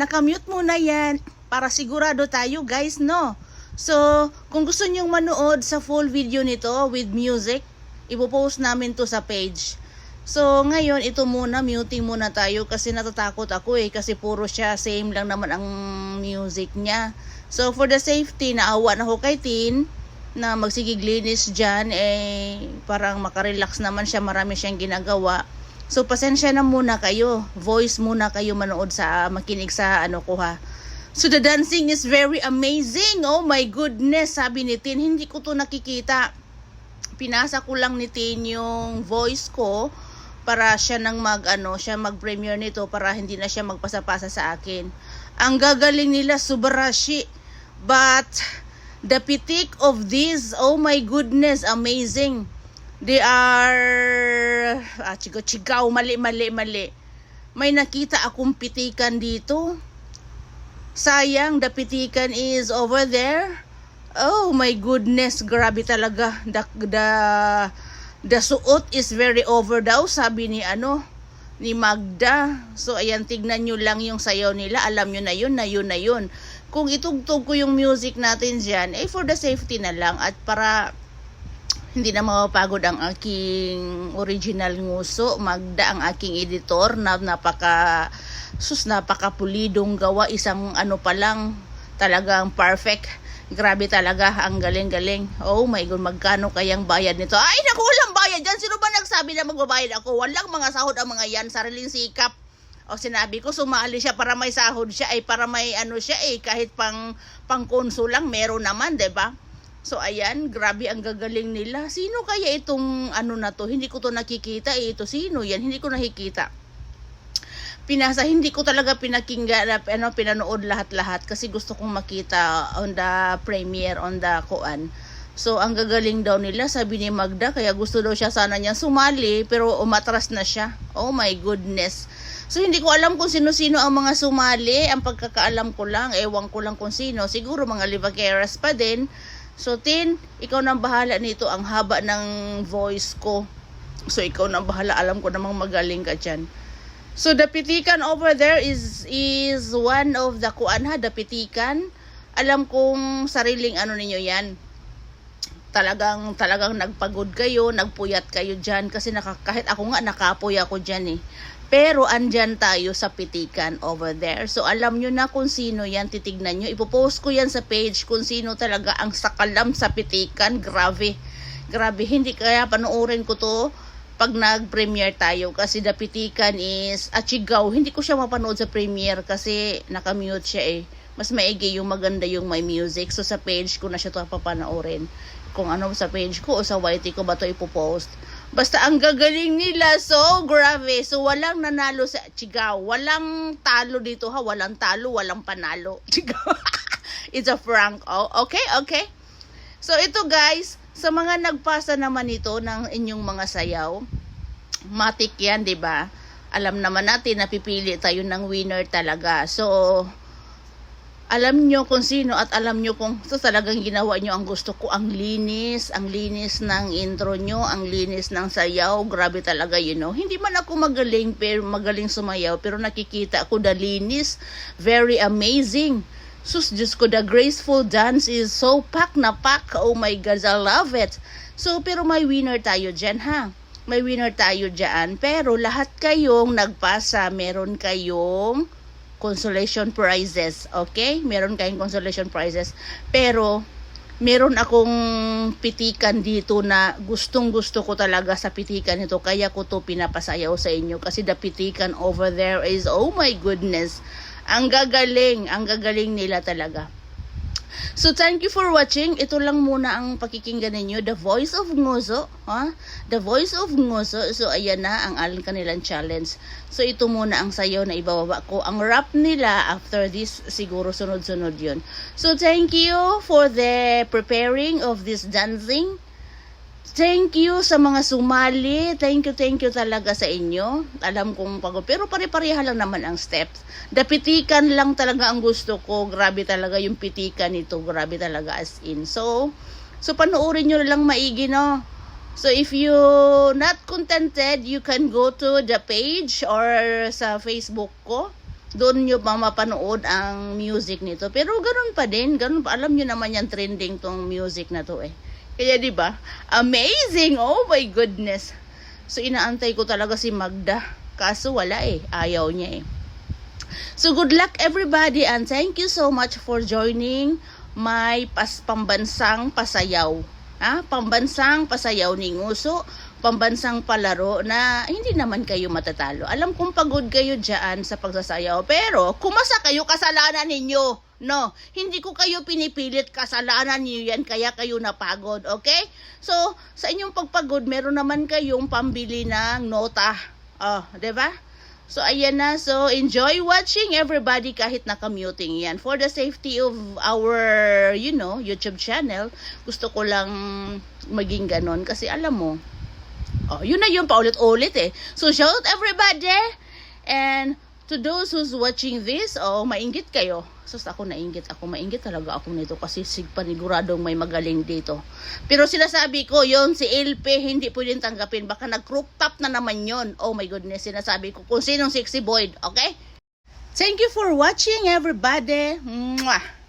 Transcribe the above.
nakamute muna yan para sigurado tayo guys, no? So, kung gusto nyong manood sa full video nito with music, ipopost namin to sa page. So, ngayon, ito muna, muting muna tayo kasi natatakot ako eh, kasi puro siya, same lang naman ang music niya. So, for the safety, naawa na ako kay Tin, na magsigiglinis dyan, eh, parang makarelax naman siya, marami siyang ginagawa. So, pasensya na muna kayo, voice muna kayo manood sa, makinig sa ano ko ha. So, the dancing is very amazing, oh my goodness, sabi ni Tin, hindi ko to nakikita pinasa ko lang ni Tin yung voice ko para siya nang mag ano, siya mag-premiere nito para hindi na siya magpasa-pasa sa akin. Ang gagaling nila Subarashi. But the pitik of this, oh my goodness, amazing. They are ah, chigo chigaw, mali mali mali. May nakita akong pitikan dito. Sayang, the pitikan is over there. Oh my goodness, grabe talaga. The, the, the suot is very over daw, sabi ni ano, ni Magda. So ayan, tignan nyo lang yung sayaw nila. Alam nyo na yun, na yun, na yun. Kung itugtog ko yung music natin dyan, eh for the safety na lang at para hindi na mapapagod ang aking original nguso. Magda ang aking editor na napaka sus napakapulidong gawa. Isang ano pa lang talagang perfect. Grabe talaga ang galing-galing. Oh my god magkano kayang bayad nito? Ay naku walang bayad dyan. Sino ba nagsabi na magbabayad ako? Walang mga sahod ang mga yan. Sariling sikap. O sinabi ko sumali siya para may sahod siya ay para may ano siya eh kahit pang pangkonso lang meron naman ba So ayan, grabe ang gagaling nila. Sino kaya itong ano na to? Hindi ko to nakikita eh. Ito sino yan? Hindi ko nakikita. Pinasa, hindi ko talaga pinakinggan, na- ano, pinanood lahat-lahat kasi gusto kong makita on the premiere, on the kuan. So, ang gagaling daw nila, sabi ni Magda, kaya gusto daw siya sana niya sumali, pero umatras na siya. Oh my goodness. So, hindi ko alam kung sino-sino ang mga sumali. Ang pagkakaalam ko lang, ewan ko lang kung sino. Siguro mga livaqueras pa din. So, Tin, ikaw nang bahala nito. Ang haba ng voice ko. So, ikaw nang bahala. Alam ko namang magaling ka dyan. So, the pitikan over there is is one of the kuan ha, the pitikan. Alam kong sariling ano ninyo yan. Talagang talagang nagpagod kayo, nagpuyat kayo diyan kasi naka, kahit ako nga nakapoy ako diyan eh. Pero andyan tayo sa pitikan over there. So alam nyo na kung sino yan, titignan nyo. Ipopost ko yan sa page kung sino talaga ang sakalam sa pitikan. Grabe. Grabe. Hindi kaya panoorin ko to pag nag-premiere tayo kasi the pitikan is Achigaw. Hindi ko siya mapanood sa premiere kasi nakamute siya eh. Mas maigi yung maganda yung my music. So sa page ko na siya to papanoorin. Kung ano sa page ko o sa YT ko ba to ipopost. Basta ang gagaling nila, so grabe. So walang nanalo sa Chigaw. Walang talo dito ha. Walang talo, walang panalo. Chigaw. It's a prank. Oh, okay, okay. So ito guys, sa mga nagpasa naman ito ng inyong mga sayaw, matik yan, 'di ba? Alam naman natin na pipili tayo ng winner talaga. So alam nyo kung sino at alam nyo kung so talagang ginawa nyo ang gusto ko ang linis ang linis ng intro nyo ang linis ng sayaw. Grabe talaga you know. Hindi man ako magaling pero magaling sumayaw pero nakikita ko the linis. Very amazing. Sus Diyos ko the graceful dance is so pack na pack oh my God I love it. So pero may winner tayo dyan ha? May winner tayo dyan. Pero lahat kayong nagpasa meron kayong consolation prizes. Okay? Meron kayong consolation prizes. Pero, meron akong pitikan dito na gustong gusto ko talaga sa pitikan nito. Kaya ko to pinapasayaw sa inyo. Kasi the pitikan over there is, oh my goodness. Ang gagaling. Ang gagaling nila talaga. So thank you for watching. Ito lang muna ang pakikinggan ninyo. The Voice of Ngozo. Ha? The Voice of Ngozo. So ayan na ang alang kanilang challenge. So ito muna ang sayaw na ibababa ko. Ang rap nila after this siguro sunod-sunod yun. So thank you for the preparing of this dancing. Thank you sa mga sumali. Thank you, thank you talaga sa inyo. Alam kong pagod. Pero pare-pareha lang naman ang steps. Dapitikan lang talaga ang gusto ko. Grabe talaga yung pitikan nito. Grabe talaga as in. So, so panoorin nyo lang maigi, no? So, if you not contented, you can go to the page or sa Facebook ko. doon nyo pa mapanood ang music nito. Pero ganun pa din, ganun pa. Alam nyo naman yan trending tong music na to eh. Kaya di ba? Amazing! Oh my goodness! So inaantay ko talaga si Magda. Kaso wala eh. Ayaw niya eh. So good luck everybody and thank you so much for joining my pas pambansang pasayaw. Ha? Pambansang pasayaw ni Nguso, pambansang palaro na hindi naman kayo matatalo. Alam kong pagod kayo diyan sa pagsasayaw, pero kumasa kayo kasalanan ninyo. No, hindi ko kayo pinipilit kasalanan niyo yan kaya kayo napagod, okay? So, sa inyong pagpagod, meron naman kayong pambili ng nota. Oh, ba? So, ayan na. So, enjoy watching everybody kahit naka-muting yan. For the safety of our, you know, YouTube channel, gusto ko lang maging ganon. Kasi alam mo, oh, yun na yun, paulit-ulit eh. So, shout out everybody! And to those who's watching this, oh, mainggit kayo. Sus, ako nainggit. Ako mainggit talaga ako nito kasi sig paniguradong may magaling dito. Pero sinasabi ko, yon si LP hindi pwedeng tanggapin. Baka nag-crop top na naman yon. Oh my goodness, sinasabi ko kung sinong sexy boy, okay? Thank you for watching everybody. Mwah!